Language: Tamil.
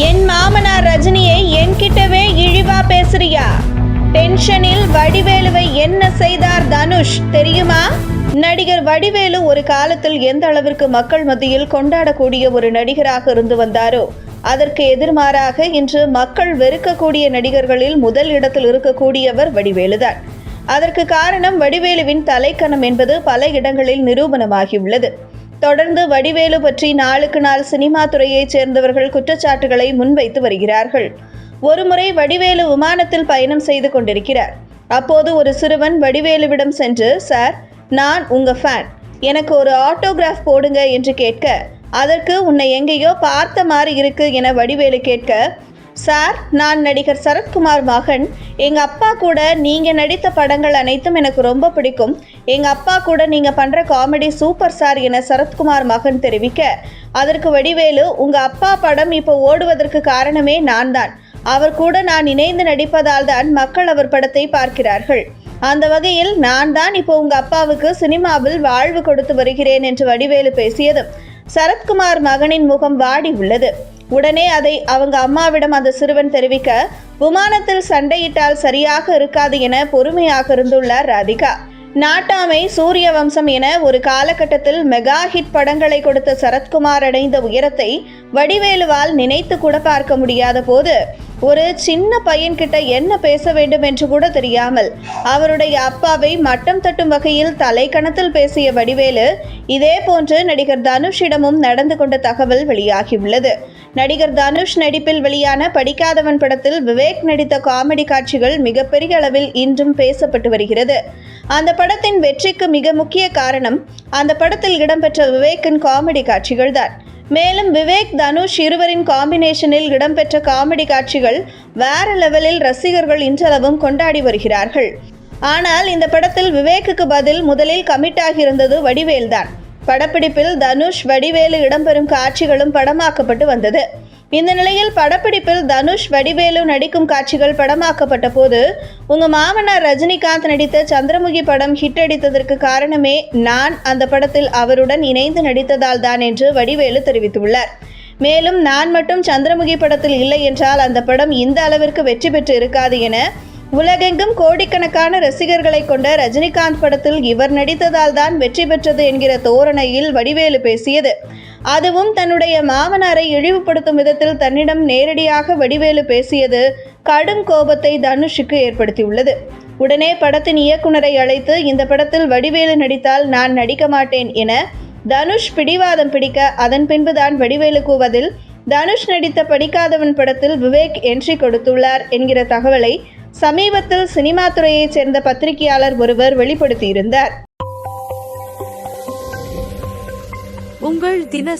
என் மாமனார் ரஜினியை என்கிட்டவே இழிவா பேசுறியா? டென்ஷனில் வடிவேலுவை என்ன செய்தார் தனுஷ் தெரியுமா? நடிகர் வடிவேலு ஒரு காலத்தில் எந்த அளவிற்கு மக்கள் மத்தியில் கொண்டாடக்கூடிய ஒரு நடிகராக இருந்து வந்தாரோ அதற்கு எதிர்மாறாக இன்று மக்கள் வெறுக்கக்கூடிய நடிகர்களில் முதல் இடத்தில் இருக்கக்கூடியவர் வடிவேலுதான். அதற்கு காரணம் வடிவேலுவின் தலைக்கணம் என்பது பல இடங்களில் நிரூபணமாகியுள்ளது. தொடர்ந்து வடிவேலு பற்றி நாளுக்கு நாள் சினிமா துறையைச் சேர்ந்தவர்கள் குற்றச்சாட்டுகளை முன்வைத்து வருகிறார்கள். ஒருமுறை வடிவேலு விமானத்தில் பயணம் செய்து கொண்டிருக்கிறார். அப்போது ஒரு சிறுவன் வடிவேலுவிடம் சென்று சார் நான் உங்க ஃபேன். எனக்கு ஒரு ஆட்டோகிராஃப் போடுங்க என்று கேட்க அதற்கு உன்னை எங்கேயோ பார்த்த மாதிரி இருக்கு என வடிவேலு கேட்க சார் நான் நடிகர் சரத்குமார் மகன். எங்கள் அப்பா கூட நீங்கள் நடித்த படங்கள் அனைத்தும் எனக்கு ரொம்ப பிடிக்கும். எங்கள் அப்பா கூட நீங்கள் பண்ணுற காமெடி சூப்பர் சார் என சரத்குமார் மகன் தெரிவிக்க. அதற்கு வடிவேலு உங்கள் அப்பா படம் இப்போ ஓடுவதற்கு காரணமே நான் தான் அவர் கூட நான் இணைந்து நடிப்பதால் தான் மக்கள் அவர் படத்தை பார்க்கிறார்கள். அந்த வகையில் நான் தான் இப்போ உங்க அப்பாவுக்கு சினிமாவில் வாழ்வு கொடுத்து வருகிறேன் என்று வடிவேலு பேசியதும் சரத்குமார் மகனின் முகம் வாடி உள்ளது. உடனே அதை அவங்க அம்மாவிடம் அந்த சிறுவன் தெரிவிக்க விமானத்தில் சண்டையிட்டால் சரியாக இருக்காது என பொறுமையாக இருந்துள்ளார் ராதிகா. நாட்டாமை சூரிய வம்சம் என ஒரு காலகட்டத்தில் மெகா ஹிட் படங்களை கொடுத்த சரத்குமார் அடைந்த உயரத்தை வடிவேலுவால் நினைத்து கூட பார்க்க முடியாத போது ஒரு சின்ன பையன்கிட்ட என்ன பேச வேண்டும் என்று கூட தெரியாமல் அவருடைய அப்பாவை மட்டம் தட்டும் வகையில் தலைக்கணத்தில் பேசிய வடிவேலு இதே போன்று நடிகர் தனுஷிடமும் நடந்து கொண்ட தகவல் வெளியாகியுள்ளது. நடிகர் தனுஷ் நடிப்பில் வெளியான படிக்காதவன் படத்தில் விவேக் நடித்த காமெடி காட்சிகள் மிகப்பெரிய அளவில் இன்றும் பேசப்பட்டு வருகிறது. அந்த படத்தின் வெற்றிக்கு மிக முக்கிய காரணம் அந்த படத்தில் இடம்பெற்ற விவேக்கின் காமெடி காட்சிகள் தான் மேலும் விவேக் தனுஷ் இருவரின் காம்பினேஷனில் இடம்பெற்ற காமெடி காட்சிகள் வேற லெவலில் ரசிகர்கள் இன்றளவும் கொண்டாடி வருகிறார்கள். ஆனால் இந்த படத்தில் விவேக்குக்கு பதில் முதலில் கமிட் ஆகியிருந்தது வடிவேல்தான். படப்பிடிப்பில் தனுஷ் வடிவேலு இடம்பெறும் காட்சிகளும் படமாக்கப்பட்டு வந்தது. இந்த நிலையில் படப்பிடிப்பில் தனுஷ் வடிவேலு நடிக்கும் காட்சிகள் படமாக்கப்பட்ட போது உங்க மாமனார் ரஜினிகாந்த் நடித்த சந்திரமுகி படம் ஹிட் அடித்ததற்கு காரணமே நான் அந்த படத்தில் அவருடன் இணைந்து நடித்ததால் தான் என்று வடிவேலு தெரிவித்துள்ளார். மேலும் நான் மட்டும் சந்திரமுகி படத்தில் இல்லை என்றால் அந்த படம் இந்த அளவிற்கு வெற்றி பெற்று இருக்காது என உலகெங்கும் கோடிக்கணக்கான ரசிகர்களை கொண்ட ரஜினிகாந்த் படத்தில் இவர் நடித்ததால் தான் வெற்றி பெற்றது என்கிற தோரணையில் வடிவேலு பேசியது. அதுவும் தன்னுடைய மாமனாரை இழிவுபடுத்தும் விதத்தில் தன்னிடம் நேரடியாக வடிவேலு பேசியது கடும் கோபத்தை தனுஷுக்கு ஏற்படுத்தியுள்ளது. உடனே படத்தின் இயக்குனரை அழைத்து இந்த படத்தில் வடிவேலு நடித்தால் நான் நடிக்க மாட்டேன் என தனுஷ் பிடிவாதம் பிடிக்க அதன் பின்புதான் வடிவேலு கூவதில் தனுஷ் நடித்த படிக்காதவன் படத்தில் விவேக் என்ட்ரி கொடுத்துள்ளார் என்கிற தகவலை சமீபத்தில் சினிமா துறையைச் சேர்ந்த பத்திரிகையாளர் ஒருவர் வெளிப்படுத்தியிருந்தார். உங்கள் தின